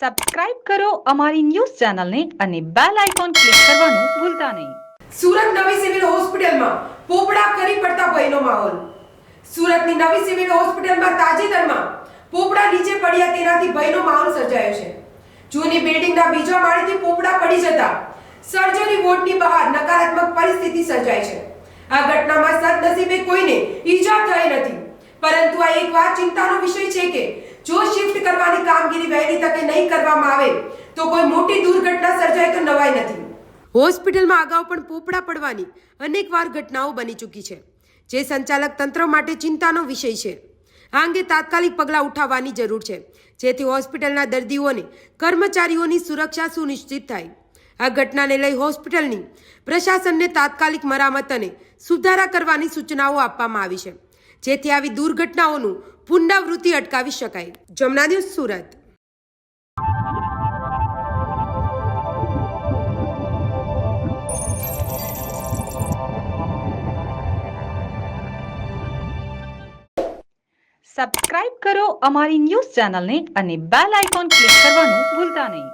Subscribe કરો અમારી news ચેનલને અને બેલ આઇકોન ક્લિક કરવાનું ભૂલતા નહીં. સુરત નવી સિવિલ હોસ્પિટલમાં પોપડા કરી પડતા ભયનો માહોલ. સુરતની નવી સિવિલ હોસ્પિટલમાં તાજેતરમાં પોપડા નીચે પડ્યા તેનાથી ભયનો માહોલ સર્જાયો છે. જૂની બિલ્ડિંગના બીજા માળેથી પોપડા પડી જતા સર્જરી વોર્ડની બહાર નકારાત્મક પરિસ્થિતિ સર્જાય છે. આ ઘટનામાં સદનસીબે કોઈને ઈજા થઈ નથી. પરંતુ આ એક વાત ચિંતાનો વિષય છે કે કામગીરી વહેલી તકે નહીં કરવામાં આવે તો કોઈ મોટી દુર્ઘટના સર્જાય તો નવાઈ નથી. હોસ્પિટલમાં અગાઉ પણ પોપડા પડવાની અનેકવાર ઘટનાઓ બની ચૂકી છે, જે સંચાલક તંત્ર માટે ચિંતાનો વિષય છે. આ અંગે તાત્કાલિક પગલાં ઉઠાવવાની જરૂર છે, જેથી હોસ્પિટલના દર્દીઓને કર્મચારીઓની સુરક્ષા સુનિશ્ચિત થાય. આ ઘટનાને લઈ હોસ્પિટલની પ્રશાસનને તાત્કાલિક મરામત અને સુધારા કરવાની સૂચનાઓ આપવામાં આવી છે. જેથી આવી દુર્ઘટનાઓનું પુનરાવૃત્તિ અટકાવી શકાય. જમના ન્યૂઝ સુરત. સબસ્ક્રાઇબ કરો અમારી ન્યૂઝ ચેનલને અને બેલ આઇકોન ક્લિક કરવાનું ભૂલતા નહીં.